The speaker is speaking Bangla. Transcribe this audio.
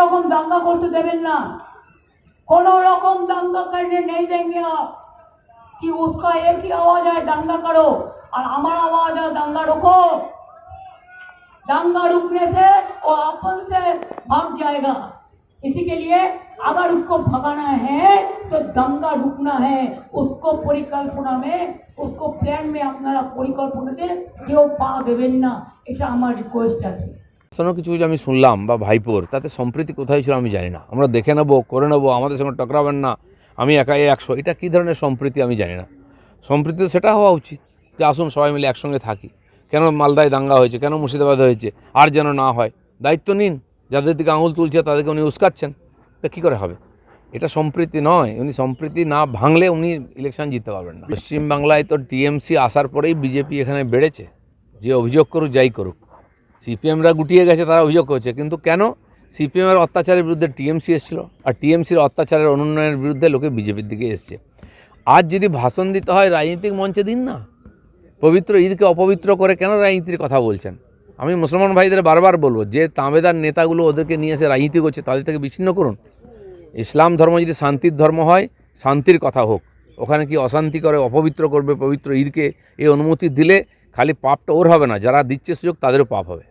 रकम दंगा करते देवें ना कोनो रकम दंगा करने नहीं देंगे आप कि उसका एक ही आवाज़ आए दंगा करो और हमारा आवाज़ है दंगा रुको दंगा रुकने से वो अपन से भाग जाएगा इसी के लिए अगर उसको भगाना है तो दंगा रुकना है उसको परिकल्पना में उसको प्लान में अपना परिकल्पना से क्यों पा দেবেন ना এটা हमारा रिक्वेस्ट है কোনো কিছু আমি শুনলাম বা ভাইপোর, তাতে সম্প্রীতি কোথায় ছিল আমি জানি না। আমরা দেখে নেব, করে নেব, আমাদের সঙ্গে টকরাবেন না, আমি একাই একশো। এটা কী ধরনের সম্প্রীতি আমি জানি না। সম্প্রীতি সেটা হওয়া উচিত যে আসুন সবাই মিলে একসঙ্গে থাকি। কেন মালদায় দাঙ্গা হয়েছে, কেন মুর্শিদাবাদে হয়েছে, আর যেন না হয়। দায়িত্ব নিন, যাদের দিকে আঙুল তুলছে তাদেরকে উনি উস্কাচ্ছেন। তা কী করে হবে? এটা সম্প্রীতি নয়, উনি সম্প্রীতি না ভাঙলে উনি ইলেকশন জিততে পারবেন না। পশ্চিমবাংলায় তো টিএমসি আসার পরেই বিজেপি এখানে বেড়েছে। যে অভিযোগ করুক, যাই করুক। সিপিএমরা গুটিয়ে গেছে, তারা অভিযোগ করছে। কিন্তু কেন? সিপিএমের অত্যাচারের বিরুদ্ধে টিএমসি এসেছিল, আর টিএমসির অত্যাচারের অনুন্নয়নের বিরুদ্ধে লোকে বিজেপির দিকে এসছে। আজ যদি ভাষণ দিতে হয়, রাজনৈতিক মঞ্চে দিন না। পবিত্র ঈদকে অপবিত্র করে কেন রাজনীতির কথা বলছেন? আমি মুসলমান ভাইদের বারবার বলব, যে তাঁবেদার নেতাগুলো ওদেরকে নিয়ে এসে রাজনীতি করছে, তাদের থেকে বিচ্ছিন্ন করুন। ইসলাম ধর্ম যদি শান্তির ধর্ম হয়, শান্তির কথা হোক। ওখানে কি অশান্তি করে, অপবিত্র করবে পবিত্র ঈদকে? এই অনুমতি দিলে খালি পাপটা ওর হবে না, যারা দিচ্ছে সুযোগ তাদেরও পাপ হবে।